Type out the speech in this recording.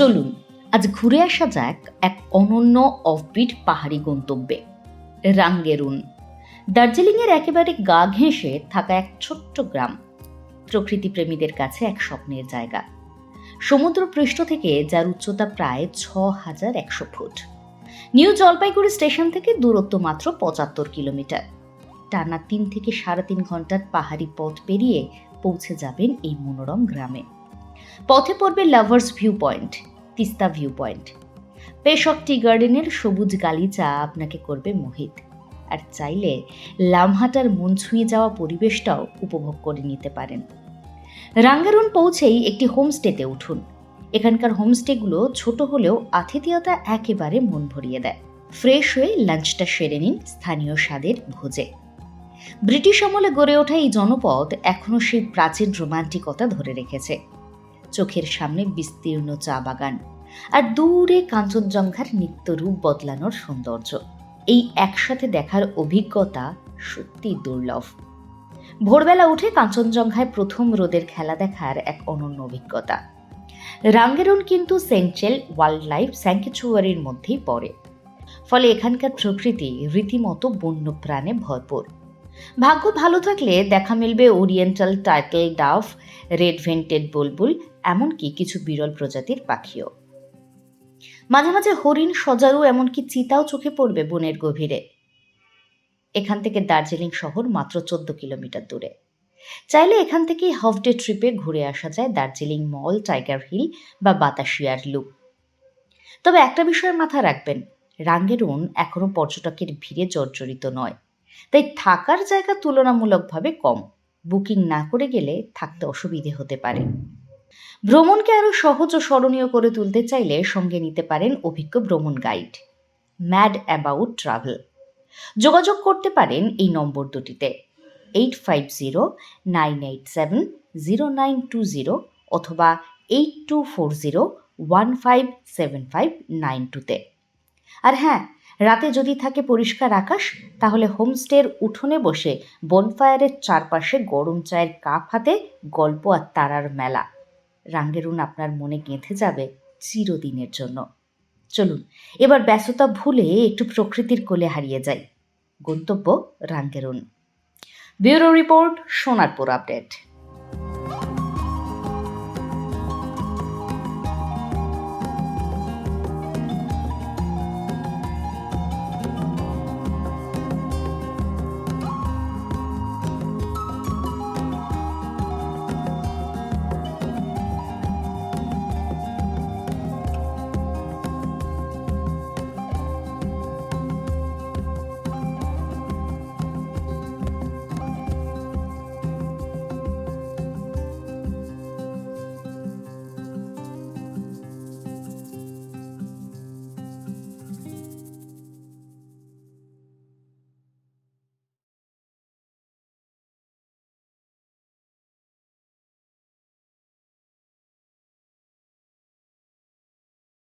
চলুন, আজ ঘুরে আসা যাক এক অনন্য অফবিট পাহাড়ি গন্তব্যে, রাঙ্গেরুন। দার্জিলিংয়ের একেবারে গা ঘেঁষে থাকা এক ছোট্ট গ্রাম প্রকৃতি প্রেমীদের কাছে এক স্বপ্নের জায়গা। সমুদ্র পৃষ্ঠ থেকে যার উচ্চতা প্রায় ছ হাজার একশো ফুট। নিউ জলপাইগুড়ি স্টেশন থেকে দূরত্ব মাত্র পঁচাত্তর কিলোমিটার। টানা তিন থেকে সাড়ে তিন ঘণ্টার পাহাড়ি পথ পেরিয়ে পৌঁছে যাবেন এই মনোরম গ্রামে। পথে পড়বে lovers view point Teesta view point Peshok tea গার্ডেনের সবুজ গালিচা আপনাকে করবে মোহিত। আর চাইলে লামহাটার মন ছুঁয়ে যাওয়া পরিবেশটাও উপভোগ করে নিতে পারেন। রাঙ্গারুন পৌঁছেই একটি হোমস্টেতে উঠুন। এখানকার হোমস্টেগুলো ছোট হলেও আতিথেয়তা একেবারে মন ভরিয়ে দেয়। ফ্রেশ হয়ে লাঞ্চটা সেরে নিন স্থানীয় স্বাদের ভোজে। ব্রিটিশ আমলে গড়ে ওঠা এই জনপদ এখনও সেই প্রাচীন রোমান্টিকতা ধরে রেখেছে। চোখের সামনে বিস্তীর্ণ চা বাগান। আর দূরে কাঞ্চনজঙ্ঘার নিত্য রূপ বদলানোর সৌন্দর্য। এই একসাথে দেখার অভিজ্ঞতা সত্যি দুর্লভ। ভোরবেলা উঠে কাঞ্চনজঙ্ঘায় প্রথম রোদের খেলা দেখার এক অনন্য অভিজ্ঞতা। রাঙ্গেরন কিন্তু সেন্ট্রাল ওয়াইল্ড লাইফ স্যাংচুয়ারির মধ্যেই পড়ে। ফলে এখানকার প্রকৃতি রীতিমতো বন্যপ্রাণে ভরপুর। ভাগ্য ভালো থাকলে দেখা মিলবে oriental turtle dove, red vented bulbul, এমনকি কিছু বিরল প্রজাতির পাখিও। মাঝে মাঝে হরিণ, সজারু, এমনকি চিতাও চোখে পড়বে বনের গভীরে। এখান থেকে দার্জিলিং শহর মাত্র চোদ্দ কিলোমিটার দূরে। চাইলে এখান থেকেই হাফ ডে ট্রিপে ঘুরে আসা যায় দার্জিলিং মল, টাইগার হিল বা বাতাসিয়ার লুপ। তবে একটা বিষয়ের মাথা রাখবেন, রাঙ্গেরুন এখনও পর্যটকের ভিড়ে জর্জরিত নয়। তাই থাকার জায়গা তুলনামূলকভাবে কম। বুকিং না করে গেলে থাকতে অসুবিধে হতে পারে। ভ্রমণকে আরও সহজ ও স্মরণীয় করে তুলতে চাইলে সঙ্গে নিতে পারেন অভিজ্ঞ ভ্রমণ গাইড ম্যাড অ্যাবাউট ট্রাভেল যোগাযোগ করতে পারেন এই নম্বর দুটিতে eight five zero nine eight seven zero nine two zero অথবা eight two four zero one five seven five nine টুতে আর হ্যাঁ রাতে যদি থাকে পরিষ্কার আকাশ, তাহলে হোমস্টের উঠোনে বসে বনফায়ারের চারপাশে গরম চায়ের কাপ হাতে গল্প আর তারার মেলা। রাঙ্গেরুন আপনার মনে গেঁথে যাবে চিরদিনের জন্য। চলুন, এবার ব্যস্ততা ভুলে একটু প্রকৃতির কোলে হারিয়ে যাই। গন্তব্য Rangaroon bureau report, Sonarpur update.